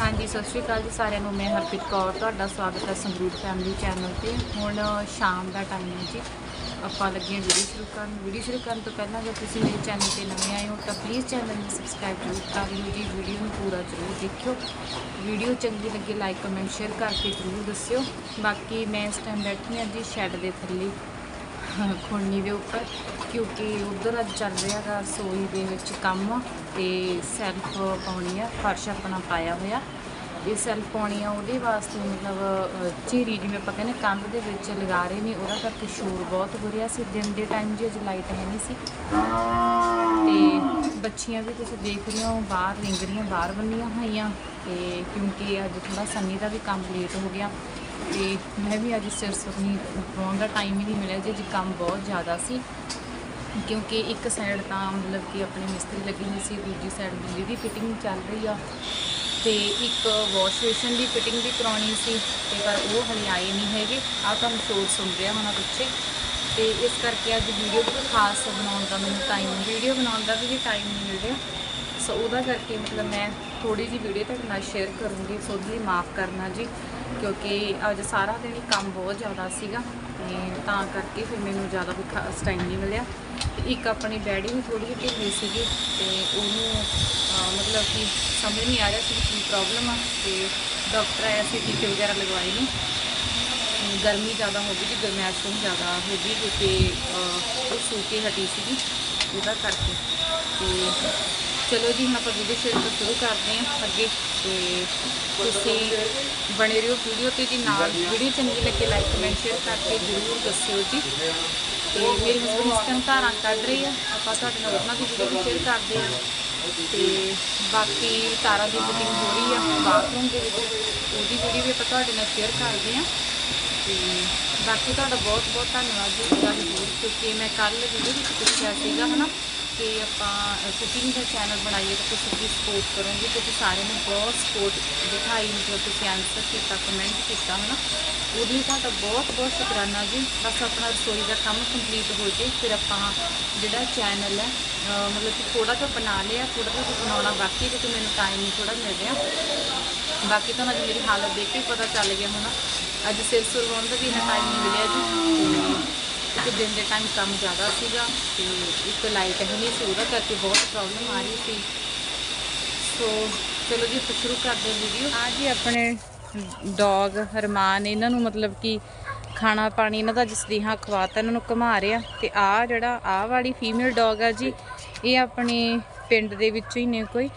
ਹਾਂਜੀ, ਸਤਿ ਸ਼੍ਰੀ ਅਕਾਲ ਜੀ ਸਾਰਿਆਂ ਨੂੰ। ਮੈਂ ਹਰਪ੍ਰੀਤ ਕੌਰ, ਤੁਹਾਡਾ ਸਵਾਗਤ ਹੈ ਸੰਗਰੂਰ ਫੈਮਿਲੀ ਚੈਨਲ ਤੇ। ਹੁਣ ਸ਼ਾਮ ਦਾ ਟਾਈਮ ਹੈ ਜੀ। ਆਪਾਂ ਲੱਗੇ ਹਾਂ ਵੀਡੀਓ ਸ਼ੁਰੂ ਕਰਨ। ਵੀਡੀਓ ਸ਼ੁਰੂ ਕਰਨ ਤੋਂ ਪਹਿਲਾਂ ਜੇ ਤੁਸੀਂ ਮੇਰੇ ਚੈਨਲ ਤੇ ਨਵੇਂ ਆਏ ਹੋ, ਤਾਂ ਪਲੀਜ਼ ਚੈਨਲ ਨੂੰ ਸਬਸਕ੍ਰਾਈਬ ਜ਼ਰੂਰ ਕਰ ਲਿਓ ਜੀ। ਵੀਡੀਓ ਨੂੰ ਪੂਰਾ ਜ਼ਰੂਰ ਦੇਖਿਓ। ਵੀਡੀਓ ਚੰਗੀ ਲੱਗੇ ਲਾਈਕ ਕਮੈਂਟ ਸ਼ੇਅਰ ਕਰਕੇ ਜ਼ਰੂਰ ਦੱਸਿਓ। ਬਾਕੀ ਮੈਂ ਇਸ ਟਾਈਮ ਬੈਠੀ ਹਾਂ ਜੀ ਸ਼ੈੱਡ ਦੇ ਥੱਲੇ। ਖੁਰਨੀ ਦੇ ਉੱਪਰ ਕਿਉਂਕਿ ਉਧਰ ਅੱਜ ਚੱਲ ਰਿਹਾ ਗਾ ਰਸੋਈ ਦੇ ਵਿੱਚ ਕੰਮ, ਤੇ ਸੈਲਫ ਪਾਉਣੀ ਆ, ਫਰਸ਼ ਆਪਣਾ ਪਾਇਆ ਹੋਇਆ। ਇਹ ਸੈਲਫ ਪਾਉਣੀ ਆ, ਉਹਦੇ ਵਾਸਤੇ ਮਤਲਬ ਝੀਰੀ ਜਿਵੇਂ ਆਪਾਂ ਕਹਿੰਦੇ ਕੰਧ ਦੇ ਵਿੱਚ ਲਗਾ ਰਹੇ ਨੇ, ਉਹਦਾ ਕਰਕੇ ਸ਼ੋਰ ਬਹੁਤ ਹੋ ਰਿਹਾ ਸੀ। ਦਿਨ ਦੇ ਟਾਈਮ ਜੀ ਅੱਜ ਲਾਈਟ ਹੈ ਨਹੀਂ ਸੀ। ਤੇ ਬੱਚੀਆਂ ਵੀ ਤੁਸੀਂ ਦੇਖ ਰਹੇ ਹੋ, ਬਾਹਰ ਰਿੰਗ ਰਹੀਆਂ ਬਾਹਰ ਬੰਨੀਆਂ ਹੋਈਆਂ, ਤੇ ਕਿਉਂਕਿ ਅੱਜ ਥੋੜਾ ਸੰਨੀ ਦਾ ਵੀ ਕੰਮ ਲੇਟ ਹੋ ਗਿਆ। ਤੇ ਮੈਂ ਵੀ ਅੱਜ ਸਿਰ ਸੁਰਨੀ ਪਾਉਣ ਦਾ ਟਾਈਮ ਹੀ ਨਹੀਂ ਮਿਲਿਆ ਜੀ, ਅੱਜ ਕੰਮ ਬਹੁਤ ਜ਼ਿਆਦਾ ਸੀ। ਕਿਉਂਕਿ ਇੱਕ ਸਾਈਡ ਤਾਂ ਮਤਲਬ ਕਿ ਆਪਣੇ ਮਿਸਤਰੀ ਲੱਗੀ ਹੋਈ ਸੀ, ਦੂਜੀ ਸਾਈਡ ਬਿਜਲੀ ਦੀ ਫਿਟਿੰਗ ਚੱਲ ਰਹੀ ਆ। ਤੇ ਇੱਕ ਵਾਸ਼ ਬੇਸ਼ਨ ਦੀ ਫਿਟਿੰਗ ਵੀ ਕਰਾਉਣੀ ਸੀ, ਤੇ ਪਰ ਉਹ ਹਲੇ ਆਏ ਨਹੀਂ ਹੈਗੇ। ਆਹ ਤੁਹਾਨੂੰ ਸ਼ੋਰ ਸੁਣ ਰਿਹਾ ਹੋਣਾ ਪਿੱਛੇ। ਤੇ ਇਸ ਕਰਕੇ ਅੱਜ ਵੀਡੀਓ ਕੋਈ ਖਾਸ ਬਣਾਉਣ ਦਾ ਮੈਨੂੰ ਟਾਈਮ ਨਹੀਂ ਵੀਡੀਓ ਬਣਾਉਣ ਦਾ ਵੀ ਟਾਈਮ ਨਹੀਂ ਮਿਲ ਰਿਹਾ। ਸੋ ਉਹਦਾ ਕਰਕੇ ਮਤਲਬ ਮੈਂ ਥੋੜੀ ਜਿਹੀ ਵੀਡੀਓ ਤੁਹਾਡੇ ਨਾਲ ਸ਼ੇਅਰ ਕਰੂੰਗੀ, ਸੋ ਉਹਦੇ ਲਈ ਮਾਫ ਕਰਨਾ ਜੀ। ਕਿਉਂਕਿ ਅੱਜ ਸਾਰਾ ਦਿਨ ਹੀ ਕੰਮ ਬਹੁਤ ਜ਼ਿਆਦਾ ਸੀਗਾ ਤੇ ਤਾਂ ਕਰਕੇ ਫਿਰ ਮੈਨੂੰ ਜ਼ਿਆਦਾ ਵੀ ਖਾਸ ਟਾਈਮ ਨਹੀਂ ਮਿਲਿਆ। ਤੇ ਇੱਕ ਆਪਣੀ ਡੈਡੀ ਵੀ ਥੋੜੀ ਜਿਹੀ ਢਿੱਲੀ ਸੀਗੀ ਤੇ ਉਹਨੂੰ ਮਤਲਬ ਕਿ ਸਮਝ ਨਹੀਂ ਆ ਰਿਹਾ ਸੀ ਕਿ ਕੀ ਪ੍ਰੋਬਲਮ ਆ ਤੇ ਡਾਕਟਰ ਆਇਆ ਸੀ ਟੀਕੇ ਵਗੈਰਾ ਲਗਵਾਏ ਨੇ। ਗਰਮੀ ਜ਼ਿਆਦਾ ਹੋ ਗਈ ਜੀ ਗਰਮੈਸ਼ ਵੀ ਜ਼ਿਆਦਾ ਹੋ ਗਈ ਕਿਉਂਕਿ ਉਹ ਸੂ ਕੇ ਹਟੀ ਸੀਗੀ। ਉਹਦਾ ਕਰਕੇ ਤੇ ਚਲੋ ਜੀ, ਹੁਣ ਆਪਾਂ ਵੀਡੀਓ ਸ਼ੇਅਰ ਤੋਂ ਸ਼ੁਰੂ ਕਰਦੇ ਹਾਂ ਅੱਗੇ ਤੇ ਤੁਸੀਂ ਬਣੇ ਰਹੋ ਵੀਡੀਓ ਤੇ ਜੀ, ਨਾਲ ਵੀਡੀਓ ਚੰਗੀ ਲੱਗੇ ਲਾਈਕ ਕਮੈਂਟ ਸ਼ੇਅਰ ਕਰਕੇ ਜ਼ਰੂਰ ਦੱਸਿਓ ਜੀ। ਤੇ ਮੇਰੇ ਹਸਬੰਦ ਇਸ ਟਾਈਮ ਧਾਰਾਂ ਕੱਢ ਰਹੇ ਆ, ਆਪਾਂ ਤੁਹਾਡੇ ਨਾਲ ਉਹਨਾਂ ਦੀ ਵੀਡੀਓ ਵੀ ਸ਼ੇਅਰ ਕਰਦੇ ਆ ਤੇ ਬਾਕੀ ਤਾਰਾਂ ਦੀ ਫਿਟਿੰਗ ਹੋ ਰਹੀ ਆ ਬਾਥਰੂਮ ਦੇ ਵਿੱਚ, ਉਹਦੀ ਵੀਡੀਓ ਵੀ ਆਪਾਂ ਤੁਹਾਡੇ ਨਾਲ ਸ਼ੇਅਰ ਕਰਦੇ ਆ ਤੇ ਬਾਕੀ ਤੁਹਾਡਾ ਬਹੁਤ ਬਹੁਤ ਧੰਨਵਾਦ ਜੀ ਇੱਕ ਗੱਲ ਹੋਰ ਕਿਉਂਕਿ ਮੈਂ ਕੱਲ ਵੀਡੀਓ ਵਿੱਚ ਪੁੱਛਿਆ ਸੀਗਾ, ਹਨਾ? ਕਿ ਆਪਾਂ ਕੁਕਿੰਗ ਦਾ ਚੈਨਲ ਬਣਾਈਏ ਤਾਂ ਤੁਸੀਂ ਵੀ ਸਪੋਰਟ ਕਰੋਗੇ ਤੁਸੀਂ ਸਾਰਿਆਂ ਨੇ ਬਹੁਤ ਸਪੋਰਟ ਦਿਖਾਈ, ਮਤਲਬ ਤੁਸੀਂ ਆਨਸਰ ਕੀਤਾ ਕਮੈਂਟ ਕੀਤਾ, ਹਨਾ? ਉਹਦੇ ਲਈ ਤੁਹਾਡਾ ਬਹੁਤ ਬਹੁਤ ਸ਼ੁਕਰਾਨਾ ਜੀ। ਬਸ ਆਪਣਾ ਰਸੋਈ ਦਾ ਕੰਮ ਕੰਪਲੀਟ ਹੋ ਜੇ, ਫਿਰ ਆਪਾਂ ਜਿਹੜਾ ਚੈਨਲ ਹੈ ਮਤਲਬ ਕਿ ਥੋੜਾ ਜਿਹਾ ਬਣਾ ਲਿਆ ਥੋੜਾ ਜਿਹਾ ਬਣਾਉਣਾ ਬਾਕੀ ਕਿਉਂਕਿ ਮੈਨੂੰ ਟਾਈਮ ਨਹੀਂ ਥੋੜਾ ਮਿਲ ਰਿਹਾ। ਬਾਕੀ ਤੁਹਾਨੂੰ ਅੱਜ ਮੇਰੀ ਹਾਲਤ ਦੇਖ ਕੇ ਪਤਾ ਚੱਲ ਗਿਆ ਹੋਣਾ ਅੱਜ ਸਿਰ ਸੁਰ ਵਾਉਣ ਦਾ ਵੀ ਇੰਨਾ ਟਾਈਮ ਨਹੀਂ ਮਿਲਿਆ ਜੀ। ਤੇ ਦਿਨ ਦੇ ਟਾਈਮ ਕੰਮ ਜ਼ਿਆਦਾ ਸੀਗਾ ਤੇ ਇੱਕ ਲਾਈਟ ਹੈ ਨਹੀਂ ਸੀ, ਉਹਦਾ ਕਰਕੇ ਬਹੁਤ ਪ੍ਰੋਬਲਮ ਆ ਰਹੀ ਸੀ। ਸੋ ਚਲੋ ਜੀ ਸ਼ੁਰੂ ਕਰਦੇ ਹਾਂ ਵੀਡੀਓ ਆ ਜੀ, ਆਪਣੇ ਡੌਗ ਹਰਮਾਨ, ਇਹਨਾਂ ਨੂੰ ਮਤਲਬ ਕਿ ਖਾਣਾ ਪਾਣੀ ਇਹਨਾਂ ਦਾ ਜਸਦੀਹਾਂ ਖਵਾਤਾ, ਇਹਨਾਂ ਨੂੰ ਘੁਮਾ ਰਿਹਾ। ਤੇ ਆ ਜਿਹੜਾ, ਆ ਵਾਲੀ ਫੀਮੇਲ ਡੌਗ ਆ ਜੀ, ਇਹ ਆਪਣੇ ਪਿੰਡ ਦੇ ਵਿੱਚੋਂ ਹੀ ਨੇ ਕੋਈ।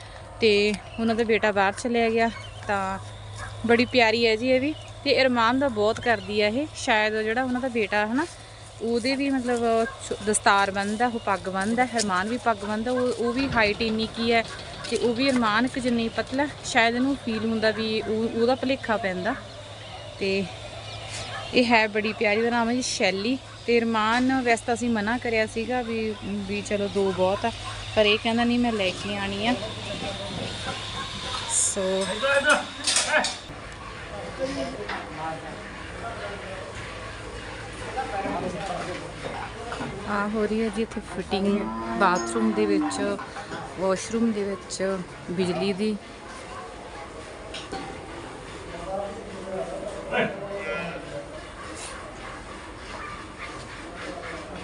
ਤੇ ਉਹਨਾਂ ਦਾ ਬੇਟਾ ਬਾਹਰ ਚਲਿਆ ਗਿਆ, ਤਾਂ ਬੜੀ ਪਿਆਰੀ ਹੈ ਜੀ ਇਹ ਵੀ। ਤੇ ਅਰਮਾਨ ਦਾ ਬਹੁਤ ਕਰਦੀ ਆ ਇਹ। ਸ਼ਾਇਦ ਜਿਹੜਾ ਉਹਨਾਂ ਦਾ ਬੇਟਾ ਹਨਾ ਉਹਦੇ ਵੀ ਮਤਲਬ ਦਸਤਾਰ ਬੰਨਦਾ, ਉਹ ਪੱਗ ਬੰਨਦਾ, ਹਰਮਾਨ ਵੀ ਪੱਗ ਬੰਨਦਾ, ਉਹ ਉਹ ਵੀ ਹਾਈਟ ਇੰਨੀ ਕੀ ਹੈ ਤੇ ਉਹ ਵੀ ਅਰਮਾਨ ਇੱਕ ਜਿੰਨੀ ਪਤਲਾ, ਸ਼ਾਇਦ ਇਹਨੂੰ ਫੀਲ ਹੁੰਦਾ ਵੀ ਉਹ- ਉਹਦਾ ਭਲੇਖਾ ਪੈਂਦਾ। ਤੇ ਇਹ ਹੈ ਬੜੀ ਪਿਆਰੀ ਦਾ ਨਾਮ ਹੈ ਜੀ ਸ਼ੈਲੀ। ਤੇ ਰਮਾਨ ਵੈਸੇ ਤਾਂ ਅਸੀਂ ਮਨਾ ਕਰਿਆ ਸੀਗਾ ਵੀ ਵੀ ਚਲੋ ਦੋ ਬਹੁਤ ਆ, ਪਰ ਇਹ ਕਹਿੰਦਾ, ਨਹੀਂ, ਮੈਂ ਲੈ ਕੇ ਆਣੀ ਆ। ਸੋ ਆ ਹੋ ਰਹੀ ਹੈ ਜੀ ਇੱਥੇ ਫਿਟਿੰਗ ਬਾਥਰੂਮ ਦੇ ਵਿੱਚ ਵਾਸ਼ਰੂਮ ਦੇ ਵਿੱਚ, ਬਿਜਲੀ ਦੀ।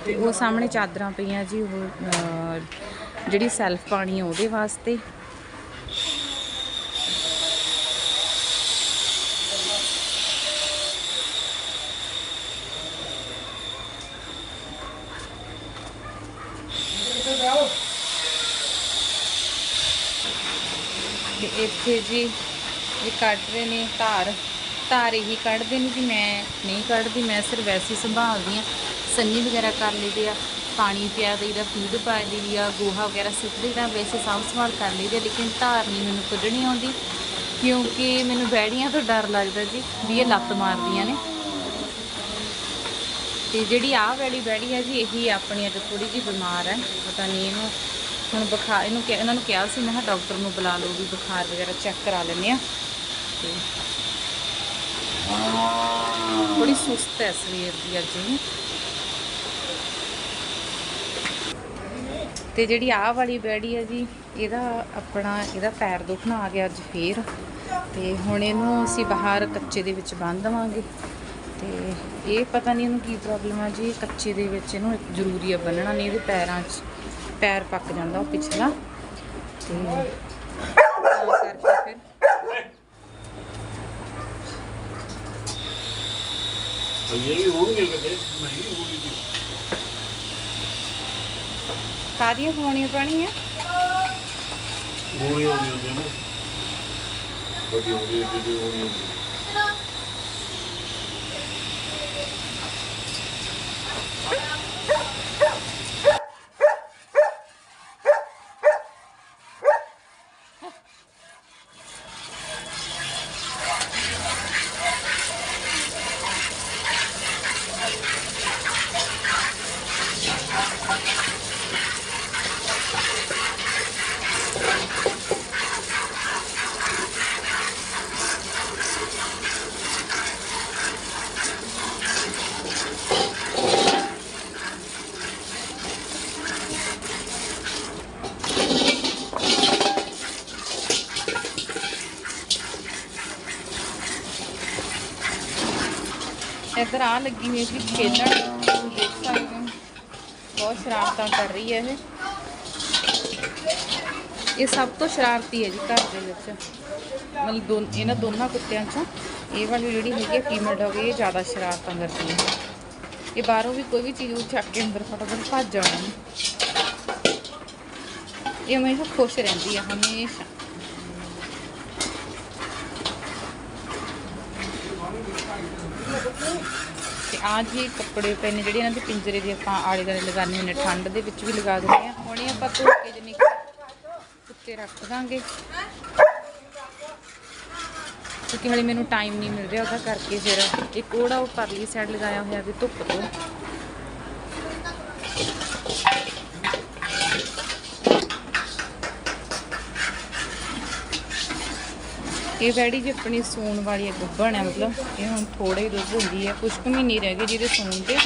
ਤੇ ਉਹ ਸਾਹਮਣੇ ਚਾਦਰਾਂ ਪਈਆਂ ਜੀ, ਉਹ ਜਿਹੜੀ ਸੈਲਫ ਪਾਣੀ ਆ ਉਹਦੇ ਵਾਸਤੇ। ਤੇ ਇੱਥੇ ਜੀ ਇਹ ਕੱਢ ਰਹੇ ਨੇ ਧਾਰ। ਧਾਰ ਇਹੀ ਕੱਢਦੇ ਨੇ ਜੀ ਮੈਂ ਨਹੀਂ ਕੱਢਦੀ ਮੈਂ ਸਿਰਫ ਵੈਸੇ ਸੰਭਾਲਦੀ ਆ ਸੰਨੀ ਵਗੈਰਾ ਕਰ ਲਈਦੇ ਆ ਪਾਣੀ ਪਿਆ ਦਈਦਾ ਫੀਡ ਪਾ ਦਈਦੀ ਆ ਗੋਹਾ ਵਗੈਰਾ ਸੁੱਟ ਦਈਦਾ ਵੈਸੇ ਸਾਂਭ ਸੰਭਾਲ ਕਰ ਲਈਦੀ ਆ, ਲੇਕਿਨ ਧਾਰ ਨਹੀਂ ਮੈਨੂੰ ਕੱਢਣੀ ਆਉਂਦੀ ਕਿਉਂਕਿ ਮੈਨੂੰ ਬੈੜੀਆਂ ਤੋਂ ਡਰ ਲੱਗਦਾ ਜੀ ਵੀ ਇਹ ਲੱਤ ਮਾਰਦੀਆਂ ਨੇ। ਤੇ ਜਿਹੜੀ ਆਹ ਵਾਲੀ ਬੈੜੀ ਹੈ ਜੀ ਇਹੀ ਆਪਣੀ ਅੱਜ ਥੋੜੀ ਜਿਹੀ ਬਿਮਾਰ ਹੈ ਪਤਾ ਨਹੀਂ ਇਹਨੂੰ ਹੁਣ ਬੁਖਾਰ, ਇਹਨੂੰ ਕਿ- ਇਹਨਾਂ ਨੂੰ ਕਿਹਾ ਸੀ, ਮੈਂ ਕਿਹਾ ਡਾਕਟਰ ਨੂੰ ਬੁਲਾ ਲਓ ਵੀ ਬੁਖਾਰ ਵਗੈਰਾ ਚੈੱਕ ਕਰਾ ਲੈਂਦੇ ਆ ਤੇ ਬੜੀ ਸੁਸਤ ਹੈ ਸਰੀਰ ਦੀ ਅੱਜ ਇਹ ਤੇ ਜਿਹੜੀ ਆਹ ਵਾਲੀ ਬੈੜੀ ਹੈ ਜੀ, ਇਹਦਾ ਆਪਣਾ, ਇਹਦਾ ਪੈਰ ਦੁਖਣਾ ਆ ਗਿਆ ਅੱਜ ਫੇਰ। ਤੇ ਹੁਣ ਇਹਨੂੰ ਅਸੀਂ ਬਾਹਰ ਕੱਚੇ ਦੇ ਵਿੱਚ ਬੰਨ ਦੇਵਾਂਗੇ। ਤੇ ਇਹ ਪਤਾ ਨਹੀਂ ਇਹਨੂੰ ਕੀ ਪ੍ਰੋਬਲਮ ਆ ਜੀ, ਕੱਚੇ ਦੇ ਵਿੱਚ ਇਹਨੂੰ ਜ਼ਰੂਰੀ ਆ ਬੰਨਣਾ ਨਹੀਂ ਇਹਦੇ ਪੈਰਾਂ 'ਚ ਪੈਰ ਪੱਕ ਜਾਂਦਾ ਉਹ ਪਿਛਲਾ ਤੇ ਤਾਂ ਕਰਕੇ ਫਿਰ ਇਹ ਵੀ ਹੋਣਗੇ ਕਿਤੇ ਨਹੀਂ ਹੋਣੀ ਜੀ ਕਾਦੀਆਂ ਹੋਣੀਆਂ ਪੈਣੀਆਂ ਹੋਣੀ ਹੋਣੀ ਹੁੰਦੀ ਹੈ ਨਾ। ਵੱਡੀ ਹੋਣੀ ਹੁੰਦੀ ਹੋਣੀ ਹੁੰਦੀ ਇੱਧਰ ਆ ਲੱਗੀ ਹੋਈ ਸੀ ਖੇਡਣ ਤੁਸੀਂ ਦੇਖ ਸਕਦੇ ਹੋ। ਬਹੁਤ ਸ਼ਰਾਰਤਾਂ ਕਰ ਰਹੀ ਹੈ ਇਹ। ਇਹ ਸਭ ਤੋਂ ਸ਼ਰਾਰਤੀ ਹੈ ਜੀ ਘਰ ਦੇ ਵਿੱਚ। ਮਤਲਬ ਦੋ, ਇਹਨਾਂ ਦੋਨਾਂ ਕੁੱਤਿਆਂ ਚੋਂ ਇਹ ਵਾਲੀ ਜਿਹੜੀ ਹੈਗੀ ਹੈ ਫੀਮੇਲ ਡੌਗ, ਇਹ ਜ਼ਿਆਦਾ ਸ਼ਰਾਰਤਾਂ ਕਰਦੀ ਹੈ। ਇਹ ਬਾਹਰੋਂ ਵੀ ਕੋਈ ਵੀ ਚੀਜ਼ ਉਹ ਚੱਕ ਕੇ ਅੰਦਰ ਫਟਾਫਟ ਭੱਜ ਜਾਣਾ। ਇਹ ਹਮੇਸ਼ਾ ਖੁਸ਼ ਰਹਿੰਦੀ ਹੈ, ਹਮੇਸ਼ਾ। ਆ ਜੀ ਕੱਪੜੇ ਪਏ ਨੇ ਜਿਹੜੇ ਇਹਨਾਂ ਦੇ ਪਿੰਜਰੇ ਦੀ ਆਪਾਂ ਆਲੇ ਦੁਆਲੇ ਲਗਾਉਂਦੇ ਹੁੰਦੇ ਠੰਡ ਦੇ ਵਿੱਚ ਵੀ ਲਗਾ ਦਿੰਦੇ ਆ। ਹੁਣੇ ਆਪਾਂ ਧੋ ਕੇ ਜਨੀ ਉੱਤੇ ਰੱਖ ਦਾਂਗੇ। ਕਿਉਂਕਿ ਹਲੇ ਮੈਨੂੰ ਟਾਈਮ ਨਹੀਂ ਮਿਲ ਰਿਹਾ, ਉਹਦਾ ਕਰਕੇ ਫਿਰ ਇੱਕ ਉਹੜਾ ਉਹ ਪਰਲੀ ਸਾਈਡ ਲਗਾਇਆ ਹੋਇਆ ਵੀ ਧੁੱਪ ਤੋਂ। ਇਹ ਬੈੜੀ ਜੀ ਆਪਣੀ ਸੂਣ ਵਾਲੀ ਹੈ ਗੱਭਣ ਹੈ ਮਤਲਬ ਇਹ ਹੁਣ ਥੋੜਾ ਹੀ ਦੁੱਧ ਹੁੰਦੀ ਹੈ ਕੁਝ ਕੁ ਮਹੀਨੇ ਰਹਿ ਗਏ ਜਿਹਦੇ ਸੂਣ ਤੇ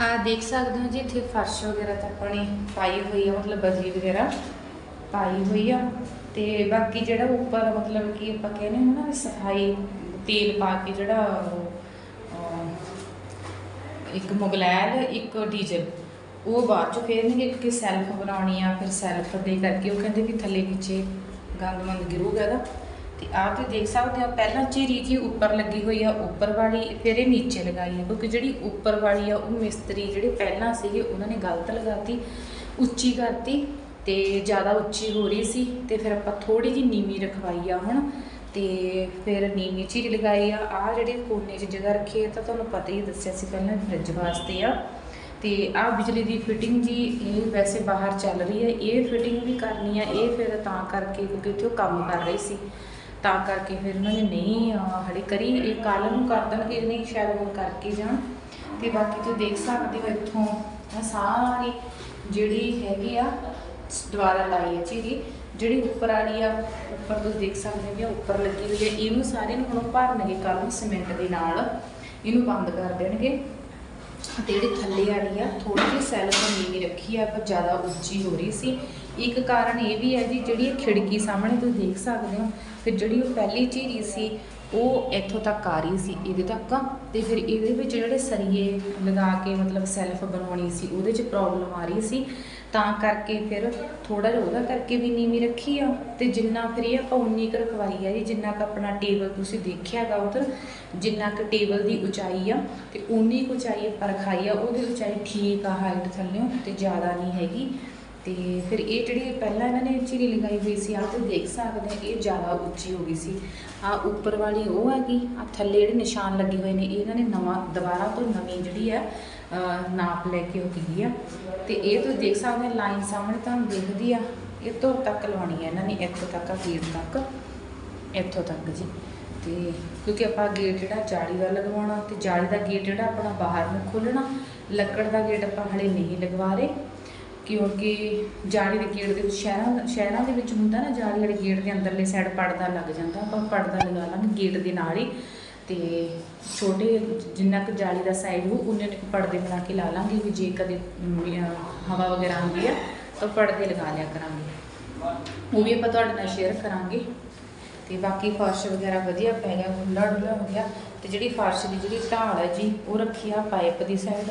ਆ ਦੇਖ ਸਕਦੇ ਹੋ ਜੀ, ਇੱਥੇ ਫਰਸ਼ ਵਗੈਰਾ ਤਾਂ ਆਪਣੀ ਪਾਈ ਹੋਈ ਆ, ਮਤਲਬ ਬਜਰੀ ਵਗੈਰਾ ਪਾਈ ਹੋਈ ਆ। ਤੇ ਬਾਕੀ ਜਿਹੜਾ ਉੱਪਰ, ਮਤਲਬ ਕਿ ਆਪਾਂ ਕਹਿੰਦੇ ਹਾਂ ਨਾ ਸਫ਼ਾਈ, ਤੇਲ ਪਾ ਕੇ ਜਿਹੜਾ ਇੱਕ ਮੁਗਲੈਲ, ਇੱਕ ਡੀਜ਼ਲ। ਉਹ ਬਾਅਦ ਚ ਨਹੀਂ ਕਿਉਂਕਿ ਸੈਲਫ ਬਣਾਉਣੀ ਆ, ਫਿਰ ਸੈਲਫ ਦੇ ਕਰਕੇ ਉਹ ਕਹਿੰਦੇ ਵੀ ਥੱਲੇ ਨੀਚੇ ਗੰਦ ਮੰਦ ਗਿਰੂਗਾ ਇਹਦਾ। ਤੇ ਆਹ ਤੁਸੀਂ ਦੇਖ ਸਕਦੇ ਹੋ, ਪਹਿਲਾਂ ਝੀਰੀ ਜੀ ਉੱਪਰ ਲੱਗੀ ਹੋਈ ਆ, ਉੱਪਰ ਵਾਲੀ ਫਿਰ ਇਹ ਨੀਚੇ ਲਗਾਈ ਹੈ ਕਿਉਂਕਿ ਜਿਹੜੀ ਉੱਪਰ ਵਾਲੀ ਆ, ਉਹ ਮਿਸਤਰੀ ਜਿਹੜੇ ਪਹਿਲਾਂ ਸੀਗੇ, ਉਹਨਾਂ ਨੇ ਗਲਤ ਲਗਾਤੀ, ਉੱਚੀ ਕਰਤੀ ਤੇ ਜ਼ਿਆਦਾ ਉੱਚੀ ਹੋ ਰਹੀ ਸੀ ਤੇ ਫਿਰ ਆਪਾਂ ਥੋੜੀ ਜਿਹੀ ਨੀਵੀਂ ਰਖਵਾਈ ਆ ਹੁਣ ਤੇ ਫਿਰ ਨੀਵੀਂ ਝੀਰੀ ਲਗਾਈ ਆ। ਆ ਜਿਹੜੇ ਕੋਨੇ 'ਚ ਜਗ੍ਹਾ ਰੱਖੀ ਹੈ ਤਾਂ ਤੁਹਾਨੂੰ ਪਤਾ ਹੀ ਦੱਸਿਆ ਸੀ ਪਹਿਲਾਂ ਫ੍ਰਿਜ ਵਾਸਤੇ ਆ। ਤੇ ਆ ਬਿਜਲੀ ਦੀ ਫਿਟਿੰਗ ਜੀ ਇਹ ਵੈਸੇ ਬਾਹਰ ਚੱਲ ਰਹੀ ਹੈ। ਇਹ ਫਿਟਿੰਗ ਵੀ ਕਰਨੀ ਆ ਇਹ ਫਿਰ ਤਾਂ ਕਰਕੇ ਕਿਉਂਕਿ ਇੱਥੇ ਉਹ ਕੰਮ ਕਰ ਰਹੀ ਸੀ। ਤਾਂ ਕਰਕੇ ਫਿਰ ਉਹਨਾਂ ਨੇ ਨਹੀਂ ਅਹ, ਹਲੇ ਕਰੀ। ਇਹ ਕੱਲ ਨੂੰ ਕਰ ਦੇਣਗੇ ਨਹੀਂ ਸ਼ਾਇਦ ਹੁਣ ਕਰਕੇ ਜਾਣ। ਤੇ ਬਾਕੀ ਤੁਸੀਂ ਦੇਖ ਸਕਦੇ ਹੋ ਇੱਥੋਂ ਆਹ ਸਾਰੀ ਜਿਹੜੀ ਹੈਗੀ ਆ ਦੁਆਰਾ ਲਾਈ ਹੈ ਜੀ ਜਿਹੜੀ ਉੱਪਰ ਵਾਲੀ ਆ ਉੱਪਰ ਤੁਸੀਂ ਦੇਖ ਸਕਦੇ ਹੋ ਕਿ ਉੱਪਰ ਲੱਗੀ ਹੋਈ ਹੈ। ਇਹਨੂੰ ਸਾਰੇ ਨੂੰ ਹੁਣ ਭਰਨਗੇ ਕੱਲ ਨੂੰ ਸੀਮੈਂਟ ਦੇ ਨਾਲ। ਇਹਨੂੰ ਬੰਦ ਕਰ ਦੇਣਗੇ। ਤੇ ਜਿਹੜੀ ਥੱਲੇ ਵਾਲੀ ਆ ਥੋੜੀ ਜਿਹੀ ਸੈਲ ਤੋਂ ਨੀਵੀਂ ਰੱਖੀ ਆ ਪਰ ਜ਼ਿਆਦਾ ਉੱਚੀ ਹੋ ਰਹੀ ਸੀ। ਇੱਕ ਕਾਰਨ ਇਹ ਵੀ ਹੈ ਜੀ, ਜਿਹੜੀ ਇਹ ਖਿੜਕੀ ਸਾਹਮਣੇ ਤੁਸੀਂ ਦੇਖ ਸਕਦੇ ਹੋ, ਫਿਰ ਜਿਹੜੀ ਉਹ ਪਹਿਲੀ ਝੀਰੀ ਸੀ, ਉਹ ਇੱਥੋਂ ਤੱਕ ਆ ਰਹੀ ਸੀ, ਇਹਦੇ ਤੱਕ। ਤੇ ਫਿਰ ਇਹਦੇ ਵਿੱਚ ਜਿਹੜੇ ਸਰੀਏ ਲਗਾ ਕੇ ਮਤਲਬ ਸੈਲਫ ਬਣਾਉਣੀ ਸੀ, ਉਹਦੇ 'ਚ ਪ੍ਰੋਬਲਮ ਆ ਰਹੀ ਸੀ। ਤਾਂ ਕਰਕੇ ਫਿਰ ਥੋੜਾ ਜਿਹਾ ਉਹਦਾ ਕਰਕੇ ਵੀ ਨੀਵੀਂ ਰੱਖੀ ਆ। ਤੇ ਜਿੰਨਾ ਫਿਰ ਇਹ ਆਪਾਂ ਉਨੀ ਕੁ ਰਖਵਾਈ ਆ ਜੀ, ਜਿੰਨਾ ਕੁ ਆਪਣਾ ਟੇਬਲ ਤੁਸੀਂ ਦੇਖਿਆਗਾ ਉਧਰ, ਜਿੰਨਾ ਕੁ ਟੇਬਲ ਦੀ ਉਚਾਈ ਆ, ਤੇ ਉਨੀ ਕੁ ਉਚਾਈ ਆਪਾਂ ਰਖਾਈ ਆ, ਉਹਦੀ ਉਚਾਈ ਠੀਕ ਆ ਹਾਈਟ ਥੱਲਿਓਂ ਤੇ ਜ਼ਿਆਦਾ ਨਹੀਂ ਹੈਗੀ। ਤੇ ਫਿਰ ਇਹ ਜਿਹੜੀ ਪਹਿਲਾਂ ਇਹਨਾਂ ਨੇ ਚੀਰੀ ਲਗਾਈ ਹੋਈ ਸੀ, ਆਹ ਤੁਸੀਂ ਦੇਖ ਸਕਦੇ ਆ ਇਹ ਜ਼ਿਆਦਾ ਉੱਚੀ ਹੋ ਗਈ ਸੀ। ਆ ਉੱਪਰ ਵਾਲੀ ਉਹ ਹੈਗੀ ਆ ਥੱਲੇ ਜਿਹੜੇ ਨਿਸ਼ਾਨ ਲੱਗੇ ਹੋਏ ਨੇ ਇਹਨਾਂ ਨੇ ਨਵਾਂ, ਦੁਬਾਰਾ ਤੋਂ ਨਵੀਂ ਜਿਹੜੀ ਆ ਨਾਪ ਲੈ ਕੇ ਉਹ ਗਈ ਆ। ਤੇ ਇਹ ਤੁਸੀਂ ਦੇਖ ਸਕਦੇ ਆ ਲਾਈਨ ਸਾਹਮਣੇ ਤੁਹਾਨੂੰ ਦਿਖਦੀ ਆ। ਇਹ ਤੋਂ ਤੱਕ ਲਵਾਉਣੀ ਹੈ ਇਹਨਾਂ ਨੇ, ਇੱਥੋਂ ਤੱਕ ਆ, ਗੇਟ ਤੱਕ। ਇੱਥੋਂ ਤੱਕ ਜੀ। ਤੇ ਕਿਉਂਕਿ ਆਪਾਂ ਗੇਟ ਜਿਹੜਾ ਜਾਲੀ ਦਾ ਲਗਵਾਉਣਾ, ਤੇ ਜਾਲੀ ਦਾ ਗੇਟ ਜਿਹੜਾ ਆਪਣਾ ਬਾਹਰ ਨੂੰ ਖੋਲਣਾ ਲੱਕੜ ਦਾ ਗੇਟ ਆਪਾਂ ਹਲੇ ਨਹੀਂ ਲਗਵਾ ਰਹੇ। ਕਿਉਂਕਿ ਜਾਲੀ ਦੇ ਗੇਟ ਦੇ ਵਿੱਚ ਸ਼ਹਿਰਾਂ ਸ਼ਹਿਰਾਂ ਦੇ ਵਿੱਚ ਹੁੰਦਾ ਨਾ, ਜਾਲੀ ਵਾਲੇ ਗੇਟ ਦੇ ਅੰਦਰਲੇ ਸਾਈਡ ਪਰਦਾ ਲੱਗ ਜਾਂਦਾ, ਆਪਾਂ ਪਰਦਾ ਲਗਾ ਲਾਂਗੇ ਗੇਟ ਦੇ ਨਾਲ ਹੀ। ਤੇ ਛੋਟੇ ਜਿੰਨਾ ਕੁ ਜਾਲੀ ਦਾ ਸਾਈਜ਼ ਹੋ ਉਹਨੇ ਕੁ ਪਰਦੇ ਬਣਾ ਕੇ ਲਾ ਲਾਂਗੇ ਵੀ ਜੇ ਕਦੇ ਹਵਾ ਵਗੈਰਾ ਆਉਂਦੀ ਆ, ਤਾਂ ਪਰਦੇ ਲਗਾ ਲਿਆ ਕਰਾਂਗੇ। ਉਹ ਵੀ ਆਪਾਂ ਤੁਹਾਡੇ ਨਾਲ ਸ਼ੇਅਰ ਕਰਾਂਗੇ। ਤੇ ਬਾਕੀ ਫਰਸ਼ ਵਗੈਰਾ ਵਧੀਆ ਪੈ ਗਿਆ ਖੁੱਲਾ ਡੁੱਲਾ ਹੋ ਗਿਆ, ਤੇ ਜਿਹੜੀ ਫਰਸ਼ ਦੀ ਜਿਹੜੀ ਢਾਲ ਹੈ ਜੀ, ਉਹ ਰੱਖੀ ਆ ਪਾਈਪ ਦੀ ਸਾਈਡ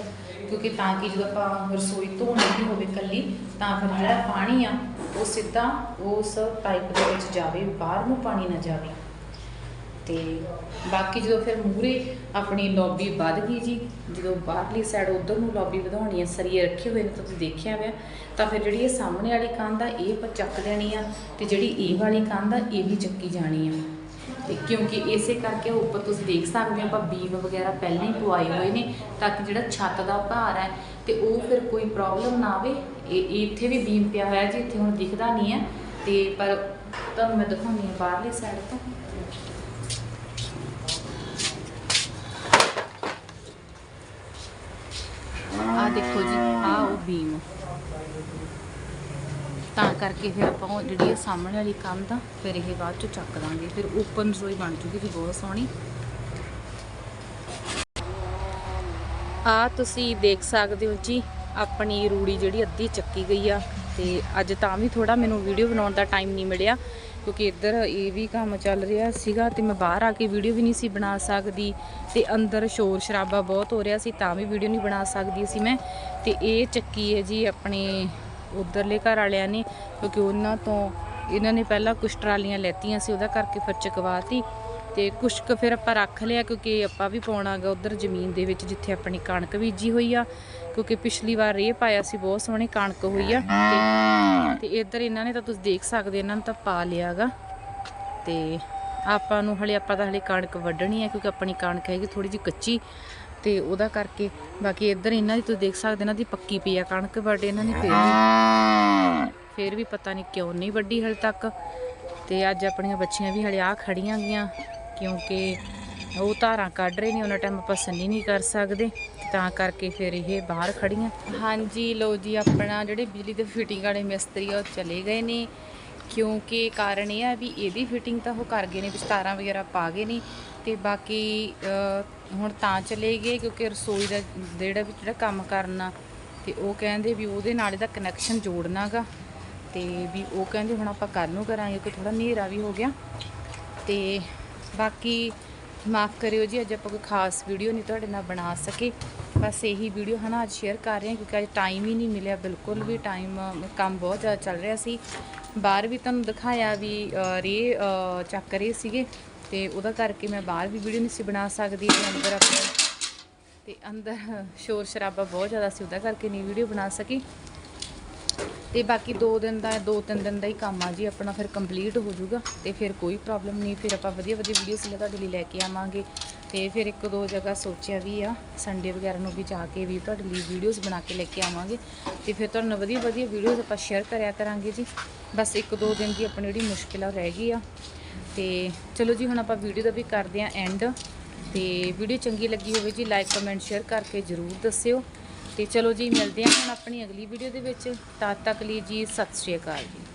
ਕਿਉਂਕਿ ਤਾਂ ਕਿ ਜਦੋਂ ਆਪਾਂ ਰਸੋਈ ਧੋਣੀ ਵੀ ਹੋਵੇ ਕੱਲੀ ਤਾਂ ਫਿਰ ਜਿਹੜਾ ਪਾਣੀ ਆ, ਉਹ ਸਿੱਧਾ ਉਸ ਪਾਈਪ ਦੇ ਵਿੱਚ ਜਾਵੇ, ਬਾਹਰ ਨੂੰ ਪਾਣੀ ਨਾ ਜਾਵੇ। ਤੇ ਬਾਕੀ ਜਦੋਂ ਫਿਰ ਮੂਰੇ ਆਪਣੀ ਲੌਬੀ ਵੱਧ ਗਈ ਜੀ, ਜਦੋਂ ਬਾਹਰਲੀ ਸਾਈਡ ਉਧਰ ਨੂੰ ਲੌਬੀ ਵਧਾਉਣੀ ਹੈ ਸਰੀਏ ਰੱਖੇ ਹੋਏ ਨੇ ਤਾਂ ਤੁਸੀਂ ਦੇਖਿਆ ਹੋਇਆ, ਤਾਂ ਫਿਰ ਜਿਹੜੀ ਇਹ ਸਾਹਮਣੇ ਵਾਲੀ ਕੰਧ ਆ, ਇਹ ਆਪਾਂ ਚੱਕ ਦੇਣੀ ਆ ਤੇ ਜਿਹੜੀ ਇਹ ਵਾਲੀ ਕੰਧ ਆ, ਇਹ ਵੀ ਚੱਕੀ ਜਾਣੀ ਆ। ਤੇ ਕਿਉਂਕਿ ਇਸੇ ਕਰਕੇ ਉੱਪਰ ਤੁਸੀਂ ਦੇਖ ਸਕਦੇ ਹੋ, ਆਪਾਂ ਬੀਮ ਵਗੈਰਾ ਪਹਿਲਾਂ ਹੀ ਪਵਾਏ ਹੋਏ ਨੇ ਤਾਂ ਕਿ ਜਿਹੜਾ ਛੱਤ ਦਾ ਭਾਰ ਹੈ ਤੇ ਉਹ ਫਿਰ ਕੋਈ ਪ੍ਰੋਬਲਮ ਨਾ ਆਵੇ। ਇਹ ਇਹ ਇੱਥੇ ਵੀ ਬੀਮ ਪਿਆ ਹੋਇਆ ਜੀ, ਇੱਥੇ ਹੁਣ ਦਿਖਦਾ ਨਹੀਂ ਹੈ ਤੇ ਪਰ ਤੁਹਾਨੂੰ ਮੈਂ ਦਿਖਾਉਂਦੀ ਹਾਂ ਬਾਹਰਲੀ ਸਾਈਡ ਤੋਂ। ਆ ਦੇਖੋ ਜੀ ਆ ਉਹ ਬੀਮ ਤਾਂ ਕਰਕੇ ਫਿਰ ਆਪਾਂ ਉਹ ਜਿਹੜੀ ਸਾਹਮਣੇ ਵਾਲੀ ਕੰਧ ਆ, ਫਿਰ ਇਹ ਬਾਅਦ ਚ ਚੱਕ ਦਾਂਗੇ ਫਿਰ ਓਪਨ ਰਸੋਈ ਬਣ ਚੁੱਕੀ ਜੀ ਬਹੁਤ ਸੋਹਣੀ। ਆ ਤੁਸੀਂ ਦੇਖ ਸਕਦੇ ਹੋ ਜੀ, ਆਪਣੀ ਰੂੜੀ ਜਿਹੜੀ ਅੱਧੀ ਚੱਕੀ ਗਈ ਆ, ਤੇ ਅੱਜ ਤਾਂ ਵੀ ਥੋੜਾ ਮੈਨੂੰ ਵੀਡੀਓ ਬਣਾਉਣ ਦਾ ਟਾਈਮ ਨਹੀਂ ਮਿਲਿਆ। ਕਿਉਂਕਿ ਇੱਧਰ ਇਹ ਵੀ ਕੰਮ ਚੱਲ ਰਿਹਾ ਸੀਗਾ ਤੇ ਮੈਂ ਬਾਹਰ ਆ ਕੇ ਵੀਡੀਓ ਵੀ ਨਹੀਂ ਸੀ ਬਣਾ ਸਕਦੀ ਤੇ ਅੰਦਰ ਸ਼ੋਰ ਸ਼ਰਾਬਾ ਬਹੁਤ ਹੋ ਰਿਹਾ ਸੀ ਤਾਂ ਵੀ ਵੀਡੀਓ ਨਹੀਂ ਬਣਾ ਸਕਦੀ ਸੀ ਮੈਂ। ਤੇ ਇਹ ਚੱਕੀ ਹੈ ਜੀ ਆਪਣੇ ਉਧਰਲੇ ਘਰ ਵਾਲਿਆਂ ਨੇ, ਕਿਉਂਕਿ ਉਹਨਾਂ ਤੋਂ ਇਹਨਾਂ ਨੇ ਪਹਿਲਾਂ ਕੁਛ ਟਰਾਲੀਆਂ ਲੈਤੀਆਂ ਸੀ, ਉਹਦਾ ਕਰਕੇ ਫਿਰ ਚਕਵਾਤੀ। ਤੇ ਕੁਛ ਕੁ ਫਿਰ ਆਪਾਂ ਰੱਖ ਲਿਆ ਕਿਉਂਕਿ ਆਪਾਂ ਵੀ ਪਾਉਣਾਗਾ ਉਧਰ ਜ਼ਮੀਨ ਦੇ ਵਿੱਚ ਜਿੱਥੇ ਆਪਣੀ ਕਣਕ ਬੀਜੀ ਹੋਈ ਆ, ਕਿਉਂਕਿ ਪਿਛਲੀ ਵਾਰ ਇਹ ਪਾਇਆ ਸੀ, ਬਹੁਤ ਸੋਹਣੀ ਕਣਕ ਹੋਈ ਆ ਤੇ ਇੱਧਰ ਇਹਨਾਂ ਨੇ ਤਾਂ ਤੁਸੀਂ ਦੇਖ ਸਕਦੇ, ਇਹਨਾਂ ਨੂੰ ਤਾਂ ਪਾ ਲਿਆਗਾ ਤੇ ਆਪਾਂ ਨੂੰ ਹਲੇ ਆਪਾਂ ਤਾਂ ਹਲੇ ਕਣਕ ਵੱਢਣੀ ਹੈ ਕਿਉਂਕਿ ਆਪਣੀ ਕਣਕ ਹੈਗੀ ਥੋੜੀ ਜਿਹੀ ਕੱਚੀ ਤੇ ਉਹਦਾ ਕਰਕੇ ਬਾਕੀ ਇੱਧਰ ਇਹਨਾਂ ਦੀ ਤੁਸੀਂ ਦੇਖ ਸਕਦੇ, ਇਹਨਾਂ ਦੀ ਪੱਕੀ ਪਈ ਆ ਕਣਕ ਬਟ ਇਹਨਾਂ ਨੇ ਫੇਰ ਵੀ ਫੇਰ ਵੀ ਪਤਾ ਨਹੀਂ ਕਿਉਂ ਨਹੀਂ ਵੱਢੀ ਹਲੇ ਤੱਕ ਤੇ ਅੱਜ ਆਪਣੀਆਂ ਬੱਚੀਆਂ ਵੀ ਹਲੇ ਆ ਖੜੀਆਂ ਗਈਆਂ ਕਿਉਂਕਿ ਉਹ ਧਾਰਾਂ ਕੱਢ ਰਹੇ ਨੇ, ਉਹਨਾਂ ਟਾਈਮ ਆਪਾਂ ਸੰਨੀ ਨਹੀਂ ਕਰ ਸਕਦੇ। ਤਾਂ ਕਰਕੇ ਫਿਰ ਇਹ ਬਾਹਰ ਖੜੀਆਂ ਹਾਂਜੀ ਲੋ ਜੀ, ਆਪਣਾ ਜਿਹੜੇ ਬਿਜਲੀ ਦੇ ਫਿਟਿੰਗ ਵਾਲੇ ਮਿਸਤਰੀ ਆ, ਉਹ ਚਲੇ ਗਏ ਨੇ। ਕਿਉਂਕਿ ਕਾਰਨ ਇਹ ਆ ਵੀ ਇਹਦੀ ਫਿਟਿੰਗ ਤਾਂ ਉਹ ਕਰ ਗਏ ਨੇ ਵਿਸਤਾਰਾਂ ਵਗੈਰਾ ਪਾ ਗਏ ਨੇ। ਤੇ ਬਾਕੀ ਹੁਣ ਤਾਂ ਚਲੇ ਗਏ, ਕਿਉਂਕਿ ਰਸੋਈ ਦਾ ਜਿਹੜਾ ਵੀ ਜਿਹੜਾ ਕੰਮ ਕਰਨਾ, ਤੇ ਉਹ ਕਹਿੰਦੇ ਵੀ ਉਹਦੇ ਨਾਲ ਇਹਦਾ ਕਨੈਕਸ਼ਨ ਜੋੜਨਾਗਾ ਤੇ ਵੀ ਉਹ ਕਹਿੰਦੇ ਹੁਣ ਆਪਾਂ ਕੱਲ੍ਹ ਨੂੰ ਕਰਾਂਗੇ ਕਿ ਥੋੜਾ ਹਨੇਰਾ ਵੀ ਹੋ ਗਿਆ। ਤੇ ਬਾਕੀ ਮਾਫ ਕਰਿਓ ਜੀ, ਅੱਜ ਆਪਾਂ ਕੋਈ ਖਾਸ ਵੀਡੀਓ ਨਹੀਂ ਤੁਹਾਡੇ ਨਾਲ ਬਣਾ ਸਕੇ। ਬਸ ਇਹੀ ਵੀਡੀਓ ਹਨਾ, ਅੱਜ ਸ਼ੇਅਰ ਕਰ ਰਹੇ ਹਾਂ, ਕਿਉਂਕਿ ਅੱਜ ਟਾਈਮ ਹੀ ਨਹੀਂ ਮਿਲਿਆ ਬਿਲਕੁਲ ਵੀ ਟਾਈਮ ਕੰਮ ਬਹੁਤ ਜ਼ਿਆਦਾ ਚੱਲ ਰਿਹਾ ਸੀ। ਬਾਹਰ ਵੀ ਤੁਹਾਨੂੰ ਦਿਖਾਇਆ ਵੀ ਰੇ ਚੱਕ ਰਹੇ ਸੀਗੇ, ਤੇ ਉਹਦਾ ਕਰਕੇ ਮੈਂ ਬਾਹਰ ਵੀ ਵੀਡੀਓ ਨਹੀਂ ਸੀ ਬਣਾ ਸਕਦੀ, ਤੇ ਅੰਦਰ ਆਪਣੇ ਤੇ ਅੰਦਰ ਸ਼ੋਰ ਸ਼ਰਾਬਾ ਬਹੁਤ ਜ਼ਿਆਦਾ ਸੀ, ਉਹਦਾ ਕਰਕੇ ਨਹੀਂ ਵੀਡੀਓ ਬਣਾ ਸਕੀ। ਤੇ ਬਾਕੀ 2 ਦਿਨ ਦਾ 2-3 ਦਿਨ ਦਾ ਹੀ ਕੰਮ ਆ ਜੀ, ਆਪਣਾ ਫਿਰ ਕੰਪਲੀਟ ਹੋ ਜਾਊਗਾ ਤੇ ਫਿਰ ਕੋਈ ਪ੍ਰੋਬਲਮ ਨਹੀਂ, ਫਿਰ ਆਪਾਂ ਵਧੀਆ ਵਧੀਆ ਵੀਡੀਓਜ਼ ਲੈ ਤੁਹਾਡੇ ਲਈ ਲੈ ਕੇ ਆਵਾਂਗੇ ਤੇ ਫਿਰ ਇੱਕ ਦੋ ਜਗ੍ਹਾ ਸੋਚਿਆ ਵੀ ਆ ਸੰਡੇ ਵਗੈਰਾ ਨੂੰ ਵੀ ਜਾ ਕੇ ਵੀ ਤੁਹਾਡੇ ਲਈ ਵੀਡੀਓਜ਼ ਬਣਾ ਕੇ ਲੈ ਕੇ ਆਵਾਂਗੇ ਤੇ ਫਿਰ ਤੁਹਾਨੂੰ ਵਧੀਆ ਵਧੀਆ ਵੀਡੀਓਜ਼ ਆਪਾਂ ਸ਼ੇਅਰ ਕਰਿਆ ਕਰਾਂਗੇ ਜੀ। ਬਸ ਇੱਕ ਦੋ ਦਿਨ ਦੀ ਆਪਣੀ ਜਿਹੜੀ ਮੁਸ਼ਕਿਲ ਆ ਰਹਿ ਗਈ ਆ ਤੇ ਚਲੋ ਜੀ, ਹੁਣ ਆਪਾਂ ਵੀਡੀਓ ਦਾ ਵੀ ਕਰਦੇ ਆਂ ਐਂਡ ਤੇ ਵੀਡੀਓ ਚੰਗੀ ਲੱਗੀ ਹੋਵੇ ਜੀ ਲਾਈਕ ਕਮੈਂਟ ਸ਼ੇਅਰ ਕਰਕੇ ਜਰੂਰ ਦੱਸਿਓ। ਤੇ ਚਲੋ ਜੀ, ਮਿਲਦੇ ਹਾਂ ਹੁਣ ਆਪਣੀ ਅਗਲੀ ਵੀਡੀਓ ਦੇ ਵਿੱਚ। ਤਦ ਤੱਕ ਲਈ ਜੀ, ਸਤਿ ਸ਼੍ਰੀ ਅਕਾਲ ਜੀ।